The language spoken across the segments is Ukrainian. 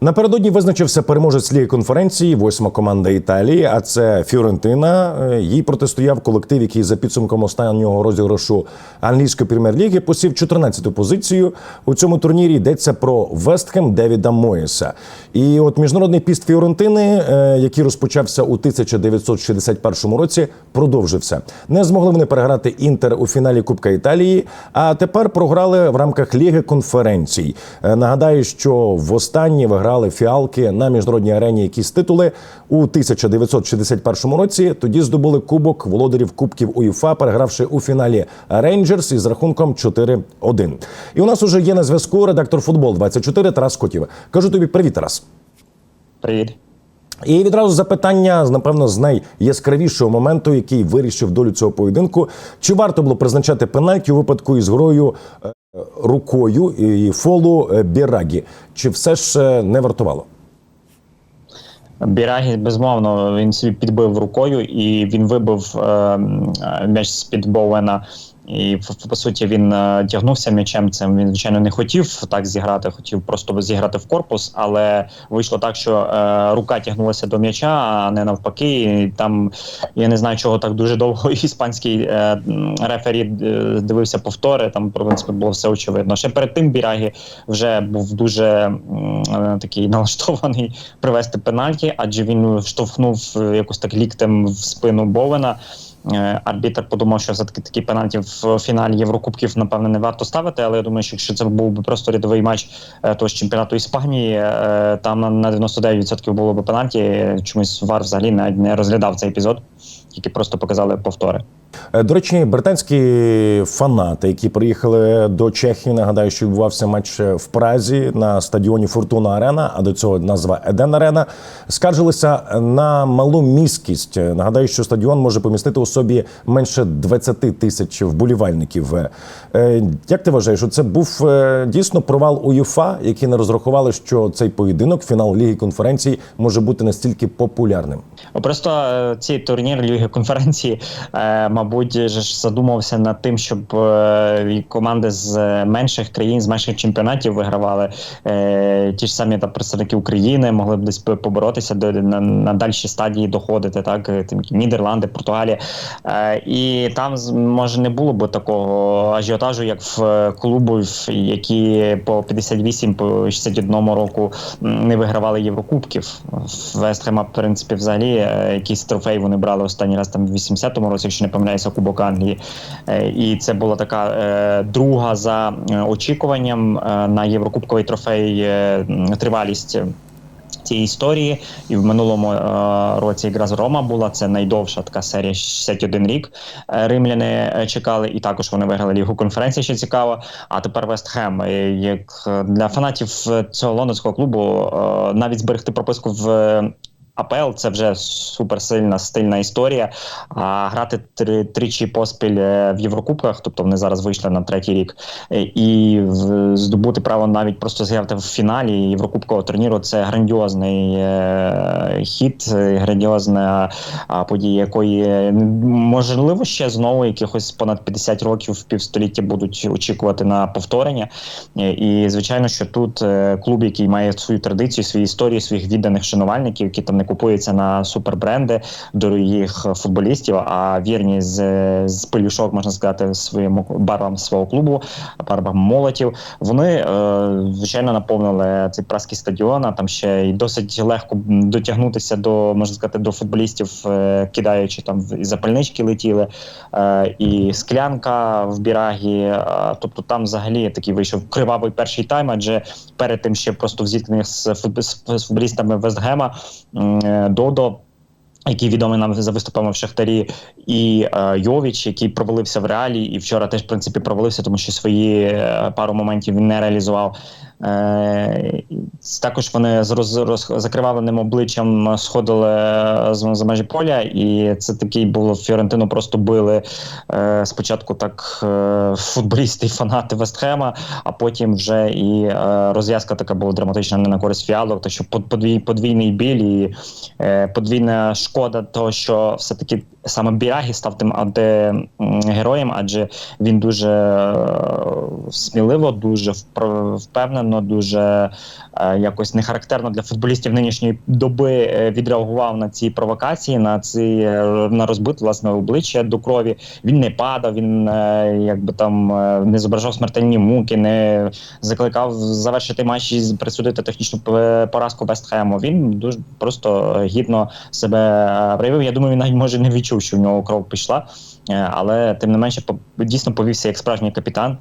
Напередодні визначився переможець ліги конференції, восьма команда Італії. А це Фіорентина. Е, Їй протистояв колектив, який за підсумком останнього розіграшу англійської прем'єр-ліги посів 14-ту позицію. У цьому турнірі йдеться про Вестхем Девіда Моєса. І от міжнародний піст Фіорентини, е, який розпочався у 1961 році, продовжився. Не змогли вони переграти інтер у фіналі Кубка Італії, а тепер програли в рамках Ліги конференцій. Е, Нагадаю, що востаннє виграли фіалки на міжнародній арені якісь титули у 1961 році. Тоді здобули кубок володарів Кубків УЄФА, перегравши у фіналі Рейнджерс із рахунком 4-1. І у нас уже є на зв'язку редактор футбол 24 Тарас Котів. Кажу тобі привіт, Тарас. Привіт. І відразу запитання, напевно, з найяскравішого моменту, який вирішив долю цього поєдинку. Чи варто було призначати пенальті у випадку із грою е, рукою і фолу е, Бірагі? Чи все ж е, не вартувало? Бірагі, безмовно, він собі підбив рукою і він вибив е, м'яч з-під Боуена. І по, суті він е, тягнувся м'ячем цим. Він звичайно не хотів так зіграти, хотів просто зіграти в корпус, але вийшло так, що е, рука тягнулася до м'яча, а не навпаки. І там я не знаю, чого так дуже довго іспанський е, рефері е, дивився повтори. Там в принципі було все очевидно. Ще перед тим Бірагі вже був дуже е, такий налаштований привести пенальті, адже він штовхнув е, якось так ліктем в спину Бовена. Е, Арбітр подумав, що все-таки такі пенальті в фіналі Єврокубків, напевне, не варто ставити. Але я думаю, що якщо це був би просто рядовий матч е, того ж чемпіонату Іспанії, е, там на- на 99% було б пенальті. Чомусь ВАР взагалі навіть не розглядав цей епізод, тільки просто показали повтори. Е, До речі, британські фанати, які приїхали до Чехії, нагадаю, що відбувався матч в Празі на стадіоні Фортуна Арена, а до цього назва Еден Арена, скаржилися на малу міськість. Нагадаю, що стадіон може помістити у собі менше 20 тисяч вболівальників. Е, Як ти вважаєш, що це був е, дійсно провал УЄФА, які не розрахували, що цей поєдинок, фінал Ліги конференцій, може бути настільки популярним? Просто е, цей турнір Ліги конференції, е, мабуть, задумався над тим, щоб е, команди з е, менших країн, з менших чемпіонатів вигравали. Е, ті ж самі там представники України могли б десь поборотися до на, на дальші стадії доходити, так тим Нідерланди, Португалія. І там може не було б такого ажіотажу, як в клубів, які по 58 по 61 року не вигравали Єврокубків. В Вестхема, в принципі, взагалі якийсь трофей вони брали останній раз там в 80-му році, якщо не помиляюся, Кубок Англії. Е, І це була така е, друга за е, очікуванням на Єврокубковий трофей тривалість. Цієї історії, і в минулому е, році якраз Рома була це найдовша така серія 61 рік. Римляни чекали, і також вони виграли лігу конференції, що цікаво. А тепер Вест Хем. Е, Як для фанатів цього лондонського клубу е, навіть зберегти прописку в АПЛ це вже суперсильна стильна історія. А грати три, тричі поспіль е, в Єврокубках, тобто вони зараз вийшли на третій рік, е, і здобути право навіть просто зіграти в фіналі Єврокубкового турніру це грандіозний е, хід, грандіозна подія, якої можливо ще знову якихось понад 50 років півстоліття будуть очікувати на повторення. І звичайно, що тут клуб, який має свою традицію, свою історію, своїх відданих шанувальників, які там не купуються на супербренди дорогих футболістів, а вірні з, з пелюшок, можна сказати, своєму барвам свого клубу, барвам молотів. Вони е, звичайно наповнили цей праський стадіон. а Там ще й досить легко дотягнутися до можна сказати до футболістів, е, кидаючи там і запальнички летіли, е, і склянка в бірагі. Тобто там взагалі такий вийшов кривавий перший тайм, адже перед тим ще просто в зіткненнях з футболістами Вестгема Додо. Який відомий нам за виступами в Шахтарі, і е, Йовіч, який провалився в реалі, і вчора теж в принципі провалився, тому що свої е, пару моментів він не реалізував. Е, також вони з роз, роз, закривавленим обличчям сходили з, з межі поля, і це такий було Фіорентину просто били е, спочатку так е, футболісти і фанати Вестхема, а потім вже і е, розв'язка така була драматична не на користь фіалок, то що подвій, подвійний біль і е, подвійна шкода того, що все-таки саме Бірагі став тим аде, героєм, адже він дуже е, сміливо, дуже впевнено, дуже е, якось не характерно для футболістів нинішньої доби е, відреагував на ці провокації, на ці на розбите власне обличчя до крові. Він не падав, він якби там не зображав смертельні муки, не закликав завершити матч і присудити технічну поразку Вестхему. Він дуже просто гідно себе проявив. Я думаю, він навіть може не відчув, що в нього кров пішла, е, але тим не менше дійсно повівся як справжній капітан.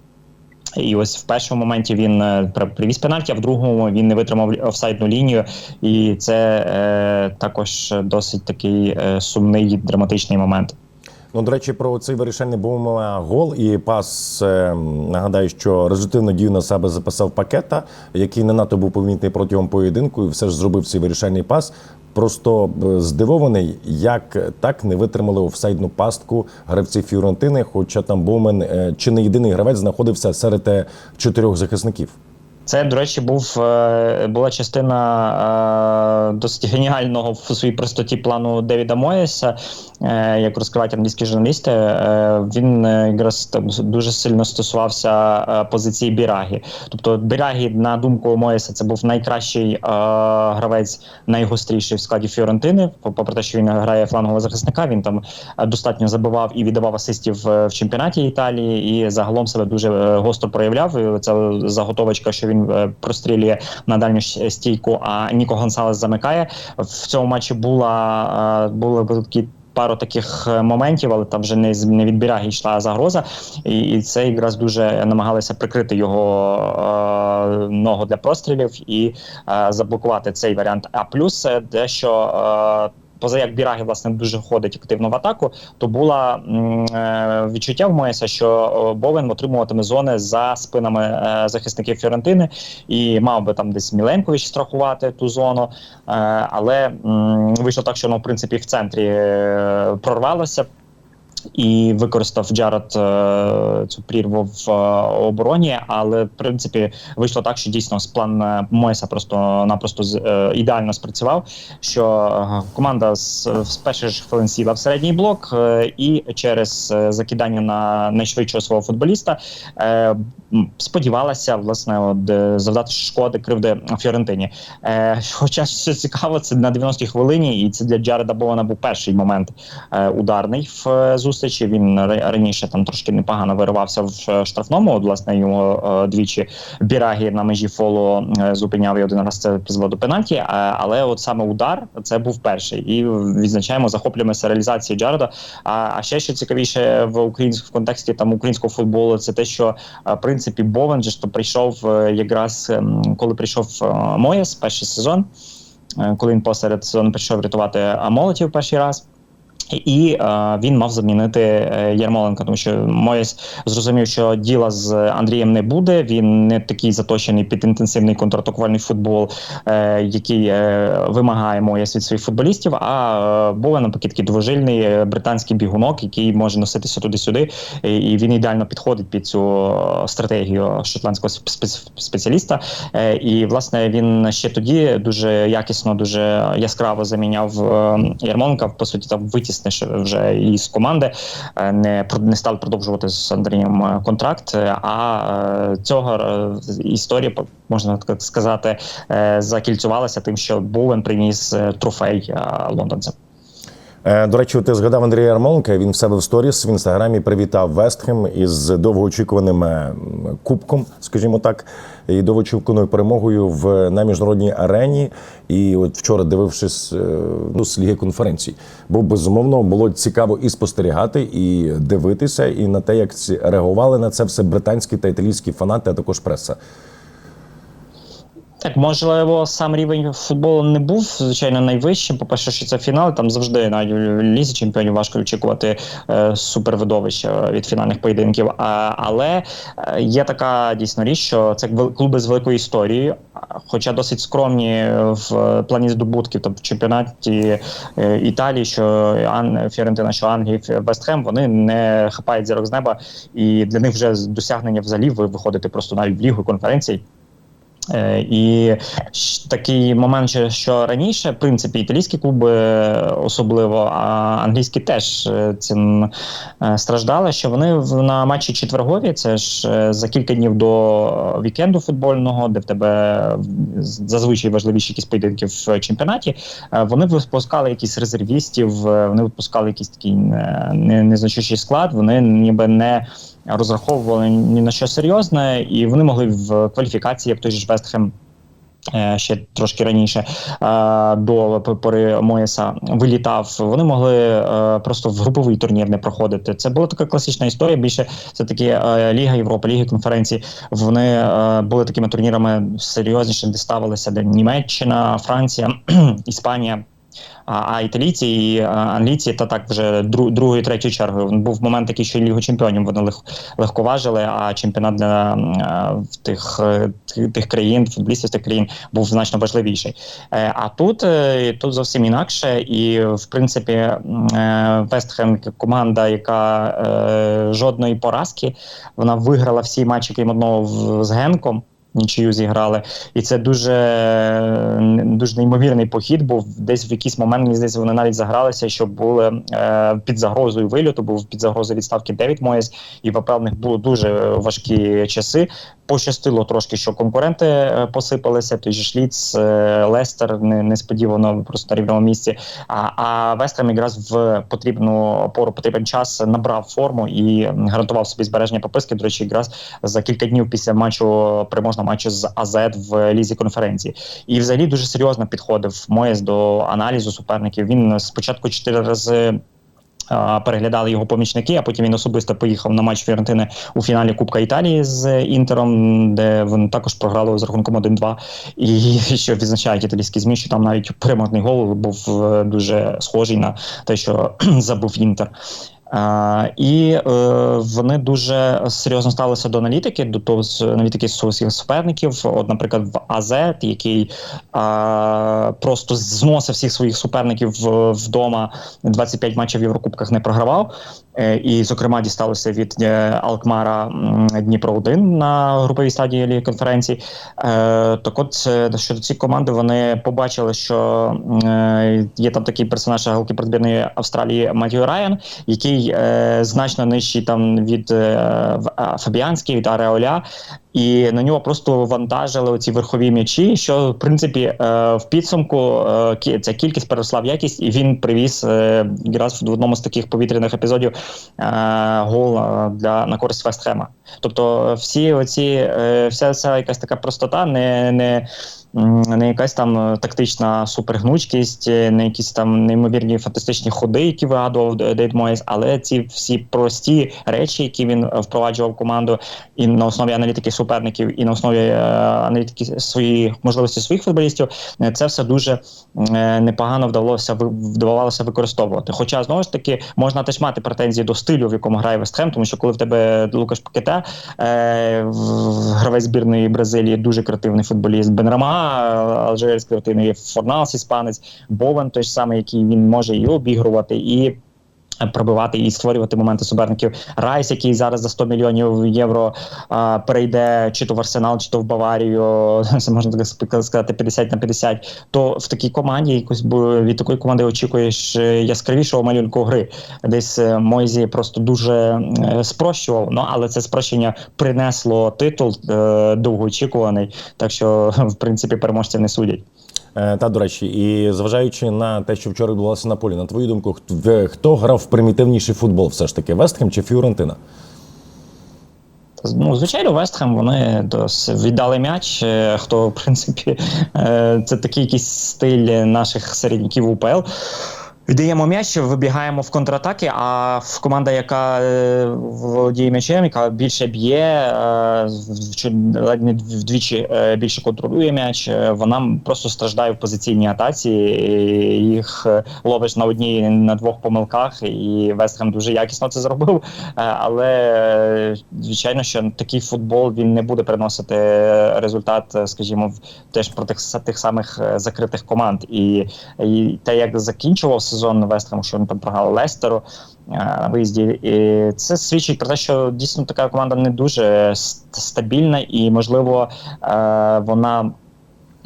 І ось в першому моменті він е, привіз пенальті, а в другому він не витримав офсайдну лінію. І це е, також досить такий е, сумний драматичний момент. Ну, до речі, про цей вирішальний був е, гол і пас. е, Нагадаю, що результативну дію на себе записав пакета, який не надто був помітний протягом поєдинку, і все ж зробив цей вирішальний пас. Просто е, здивований, як так не витримали офсайдну пастку гравці Фіорентини, хоча там Боумен е, чи не єдиний гравець знаходився серед е, чотирьох захисників. Це, до речі, був е, була частина е, досить геніального в своїй простоті плану Девіда Моєса, е, як розкривають англійські журналісти. Він якраз там дуже сильно стосувався позиції Бірагі. Тобто, Бірагі, на думку Моєса, це був найкращий гравець, найгостріший в складі Фіорентини. Попри те, що він грає флангового захисника, він там достатньо забивав і віддавав асистів в чемпіонаті Італії, і загалом себе дуже гостро проявляв. І Це заготовочка, що він е, прострілює на дальню стійку, а Ніко Гонсалес замикає. В цьому матчі була е, були такі. Пару таких е, моментів, але там вже не не від Біраги йшла загроза, і, і це якраз дуже намагалися прикрити його е, ногу для прострілів і е, заблокувати цей варіант. А плюс дещо е, поза як Біраги власне дуже ходить активно в атаку, то була е, відчуття в Моєса, що о, Бовен отримуватиме зони за спинами е, захисників Фіорентини і мав би там десь Міленкович страхувати ту зону. Е, але вийшло так, що воно в принципі в центрі е, прорвалося. І використав Джаред е, цю прірву в е, обороні, але в принципі вийшло так, що дійсно з план Моеса просто-напросто з- е, ідеально спрацював. Що е, команда з, з перших ж хвилин сіла в середній блок, е, і через е, закидання на найшвидшого свого футболіста е, сподівалася власне от, е, завдати шкоди кривди Фіорентині. Е, хоча що цікаво, це на 90-й хвилині, і це для Джареда Бована був перший момент е, ударний в е, зустрічі. Він раніше там трошки непогано виривався в е, штрафному. От, власне, йому е, двічі Бірагі на межі фолу е, зупиняв і один раз це призвело до пенальті. Е, але от саме удар це був перший. І відзначаємо захоплюємося реалізації Джареда. А, а ще що цікавіше в українському контексті там українського футболу, це те, що е, в принципі Бовен же то прийшов е, якраз ем, коли прийшов е, Моєс перший сезон. е, Коли він посеред сезону прийшов рятувати молотів перший раз. І е, він мав замінити е, Ярмоленка, тому що Моєс зрозумів, що діла з Андрієм не буде. Він не такий заточений під інтенсивний контратакувальний футбол, е, який е, вимагає Моєс від своїх футболістів. А е, Бовен навпаки такий двожильний е, британський бігунок, який може носитися туди-сюди, і, і він ідеально підходить під цю е, стратегію шотландського спец- спеціаліста. Е, і власне він ще тоді дуже якісно, дуже яскраво заміняв е, Ярмоленка. По суті, там витіснивши вже із команди, е, не не став продовжувати з Андрієм е, контракт. е, А цього історія можна так сказати закільцювалася тим, що Боуен приніс трофей лондонцям. Е, До речі, ти згадав Андрія Ярмоленка. Він в себе в сторіс в інстаграмі привітав Вестхем із довгоочікуваним е, кубком, скажімо так, і довгоочікуваною перемогою в на міжнародній арені. І от вчора, дивившись е, ну, з ліги конференцій, бо безумовно було цікаво і спостерігати, і дивитися, і на те, як ці реагували на це все британські та італійські фанати, а також преса. Так, можливо, сам рівень футболу не був звичайно найвищим. По-перше, що це фінал. Там завжди навіть в лізі чемпіонів важко очікувати е, супервидовища від фінальних поєдинків. А, але е, є така дійсно річ, що це клуби з великою історією, хоча досить скромні в плані здобутків. Тобто в чемпіонаті е, Італії, що Ан Фіорентина, що Англії, Вестхем, вони не хапають зірок з неба, і для них вже досягнення взагалі виходити просто навіть в лігу конференцій. Е, І такий момент, що- раніше, в принципі, італійські клуби е, особливо, а англійські теж е, цим страждали, що вони на матчі четвергові, це ж за кілька днів до вікенду футбольного, де в тебе зазвичай важливіші якісь поєдинки в чемпіонаті, вони випускали якісь резервістів, вони випускали якийсь такий не- незначущий склад, вони ніби не розраховували ні на що серйозне, і вони могли в кваліфікації, як той ж Вестхем. Ще трошки раніше е, до пори Моєса вилітав. Вони могли е, просто в груповий турнір не проходити. Це була така класична історія. Більше це таки е, Ліга Європи, Ліги конференції. Вони були такими турнірами серйозніше, де ставилися де Німеччина, Франція, Іспанія. А, італійці і англійці та так вже дру, другою, третьою чергою. Був момент такий, що Лігу чемпіонів вони лег, легковажили, а чемпіонат для в тих, е, тих, країн, футболістів тих країн був значно важливіший. Е, а тут, е, тут зовсім інакше, і в принципі Вестхем команда, яка жодної поразки, вона виграла всі матчі, крім одного з Генком. Нічию зіграли, і це дуже, дуже неймовірний похід. Був десь в якийсь момент мені здається, вони навіть загралися, що були е, під загрозою вильоту, був під загрозою відставки Девід Моєс, і в них були дуже важкі часи. Пощастило трошки, що конкуренти е, посипалися. Той же Шліц, е, Лестер не, несподівано просто на рівному місці. А, а Вестрем якраз в потрібну пору, потрібен час набрав форму і гарантував собі збереження пописки. До речі, якраз за кілька днів після матчу переможного матчу з АЗ в лізі конференції. І взагалі дуже серйозно підходив Моєс до аналізу суперників. Він спочатку чотири рази. Переглядали його помічники, а потім він особисто поїхав на матч Фіорентини у фіналі Кубка Італії з Інтером, де вони також програли з рахунком 1-2. І що відзначають італійські змі, що там навіть переможний гол був е, дуже схожий на те, що забув Інтер. І е, вони дуже серйозно ставилися до аналітики, до того з аналітики своїх суперників. От, наприклад, в АЗ, який просто зносив всіх своїх суперників вдома 25 матчів в Єврокубках не програвав. Е, і, зокрема, дісталося від е, Алкмара Дніпро 1 на груповій стадії конференції. Е, так от е, щодо цієї команди вони побачили, що е, є там такий персонаж збірної Австралії Матію Райан, який е, значно нижчий там від е, Фабіанський, від Ареоля. І на нього просто вантажили оці верхові м'ячі, що в принципі е, в підсумку е, ця кількість переросла в якість, і він привіз е, якраз в одному з таких повітряних епізодів гол для на користь Вестхема. Тобто, всі оці вся ця якась така простота, не, не, не якась там тактична супергнучкість, не якісь там неймовірні фантастичні ходи, які вигадував Дейд Моєс, але ці всі прості речі, які він впроваджував в команду, і на основі аналітики суперників, і на основі е, аналітики своїх можливості своїх футболістів, е, це все дуже е, непогано вдалося вдавалося використовувати. Хоча знову ж таки можна теж мати претензії до стилю, в якому грає Вестхем, тому що коли в тебе Лукаш Пакета, гравець збірної Бразилії, дуже креативний футболіст Бенрама, алжирський креативний Форналс, іспанець, Бовен, той ж самий, який він може і обігрувати, і пробивати і створювати моменти суперників. Райс, який зараз за 100 мільйонів євро а, перейде чи то в Арсенал, чи то в Баварію, це можна так сказати 50 на 50, то в такій команді якось від такої команди очікуєш е, яскравішого малюнку гри. Десь е, Мойзі просто дуже е, спрощував, ну але це спрощення принесло титул е, довгоочікуваний, так що в принципі переможців не судять. Е, Та до речі, і зважаючи на те, що вчора відбувалося на полі, на твою думку, хто, грав в примітивніший футбол? Все ж таки Вестхем чи Фіорентина? Ну, звичайно, Вестхем вони досить віддали м'яч. е, Хто, в принципі, е, це такий якийсь стиль наших середняків УПЛ. Віддаємо м'яч, вибігаємо в контратаки, а в команда, яка е, володіє м'ячем, яка більше б'є, е, вдвічі е, більше контролює м'яч, вона просто страждає в позиційній атаці. Їх ловиш на одній на двох помилках, і Вестхем дуже якісно це зробив. Але звичайно, що такий футбол він не буде приносити результат, скажімо, теж проти тих самих закритих команд. І, і те, як закінчував сезон Вестхем, що він там програв Лестеру е, на виїзді, і це свідчить про те, що дійсно така команда не дуже стабільна, і можливо е, вона.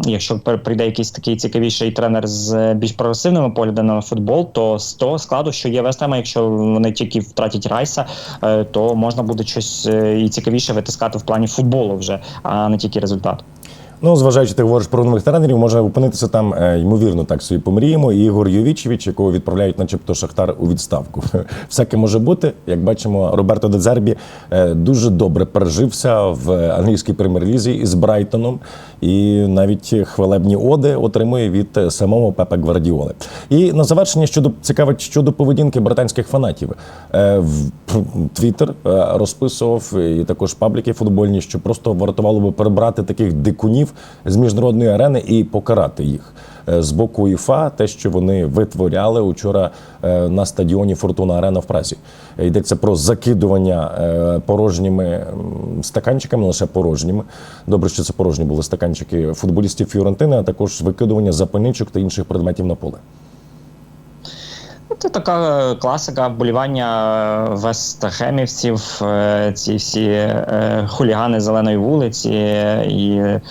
Якщо прийде якийсь такий цікавіший тренер з більш прогресивними поглядами на футбол, то з того складу, що є Вестема, якщо вони тільки втратять Райса, е, то можна буде щось е, і цікавіше витискати в плані футболу вже, а не тільки результат. Ну, зважаючи, ти говориш про нових тренерів, може опинитися там, е, ймовірно, так собі помріємо. І Ігор Йовічевич, якого відправляють, начебто, Шахтар у відставку. Всяке може бути. Як бачимо, Роберто Дедзербі е, дуже добре пережився в англійській прем'єр-лізі із Брайтоном, і навіть хвалебні оди отримує від е, самого Пепа Гвардіоли. І на завершення щодо цікавить щодо поведінки британських фанатів. В Твіттер розписував і також пабліки футбольні, що просто вартувало би прибрати таких дикунів з міжнародної арени і покарати їх. Е, З боку ІФА, те, що вони витворяли учора е, на стадіоні Фортуна Арена в Празі. Е, Йдеться про закидування порожніми стаканчиками, лише порожніми. Добре, що це порожні були стаканчики футболістів Фіорентини, а також викидування запальничок та інших предметів на поле. Це така е, класика вболівання вестхемівців, е, ці всі е, хулігани зеленої вулиці, е, і е,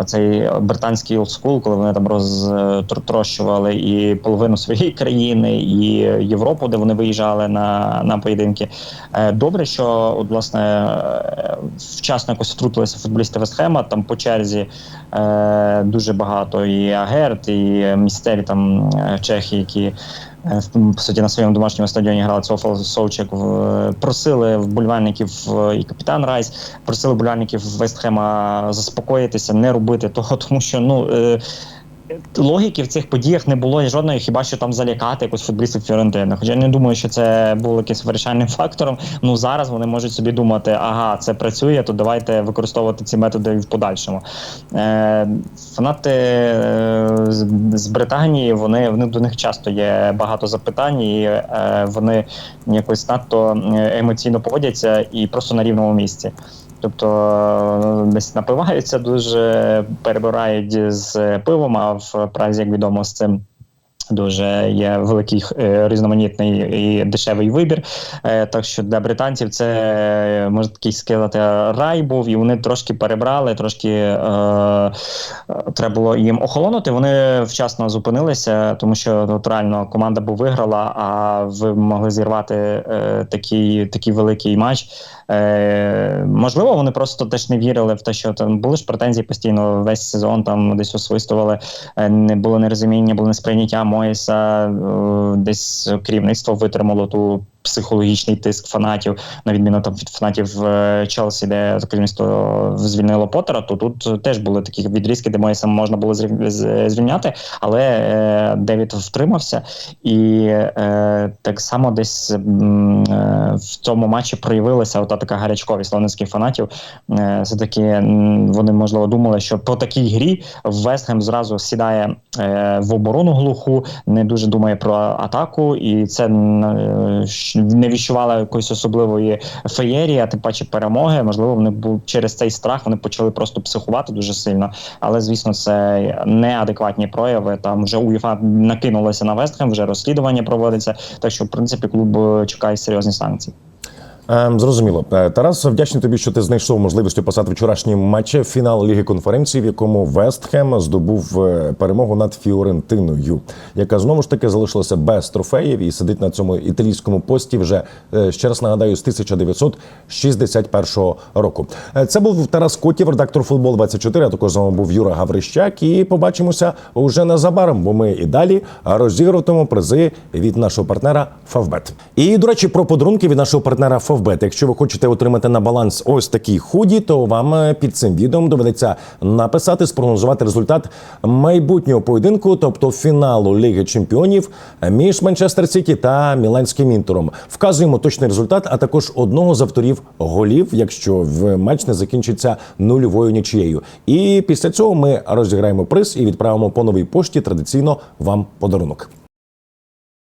оцей британський олдскул, коли вони там розтрощували і половину своєї країни, і Європу, де вони виїжджали на, на поєдинки. Е, Добре, що от, власне е, вчасно якось втрутилися футболісти Вестхема, там по черзі е, дуже багато і Агерт, і містері там е, чехи, які. Е, По суті, на своєму домашньому стадіоні грали Цофал Совчик. в- Просили вболівальників е, і капітан Райс, просили вболівальників Вестхема заспокоїтися, не робити того, тому що ну. Логіки в цих подіях не було жодної, хіба що там залякати якось футболістів Фіорентини. Хоча я не думаю, що це було якимось вирішальним фактором. Ну зараз вони можуть собі думати, ага, це працює, то давайте використовувати ці методи в подальшому. Е, фанати е, з, з Британії, вони, вони до них часто є багато запитань, і е, вони якось надто е, емоційно поводяться і просто на рівному місці. Тобто е, десь напиваються дуже, перебирають з пивом, а в Празі, як відомо, з цим. Дуже є великий е, різноманітний і дешевий вибір. Е, так що для британців це можна такий сказати рай був, і вони трошки перебрали, трошки е, треба було їм охолонути. Вони вчасно зупинилися, тому що от реально команда б виграла, а ви могли зірвати е, такий, такий великий матч. Е, можливо, вони просто теж не вірили в те, що там були ж претензії постійно весь сезон, там десь освистували, е, не було нерозуміння, було несприйняття Моїса, е, десь керівництво витримало ту психологічний тиск фанатів, на відміну там від фанатів е, Челсі, де керівництво звільнило Поттера, то тут теж були такі відрізки, де Моїса можна було зрів- звільняти, але е, Девід втримався, і е, так само десь е, в цьому матчі проявилася ота така гарячковість лондонських фанатів. Е, все-таки вони можливо думали, що по такій грі Вестгем зразу сідає е, в оборону глуху, не дуже думає про атаку, і це е, не відчували якоїсь особливої феєрії, а тим паче перемоги. Можливо, вони був через цей страх вони почали просто психувати дуже сильно. Але звісно, це неадекватні прояви. Там вже УЄФА накинулася на Вестхем, вже розслідування проводиться. Так що, в принципі, клуб е, чекає серйозні санкції. Ем, зрозуміло. Е, Тарас, вдячний тобі, що ти знайшов можливість описати вчорашній матч фінал Ліги конференції, в якому Вестхем здобув е, перемогу над Фіорентиною, яка знову ж таки залишилася без трофеїв і сидить на цьому італійському пості вже е, ще раз нагадаю з 1961 року. Це був Тарас Котів, редактор футбол 24 а Також з вами був Юра Гаврищак. І побачимося уже незабаром, бо ми і далі розігруватимемо призи від нашого партнера Фавбет. І до речі, про подарунки від нашого партнера Фавбет. Фавбет. Якщо ви хочете отримати на баланс ось такі худі, то вам е, під цим відео доведеться написати, спрогнозувати результат майбутнього поєдинку, тобто фіналу Ліги Чемпіонів між Манчестер Сіті та Міланським інтером. Вказуємо точний результат, а також одного з авторів голів, якщо в матч не закінчиться нульовою нічією. І після цього ми розіграємо приз і відправимо по новій пошті традиційно вам подарунок.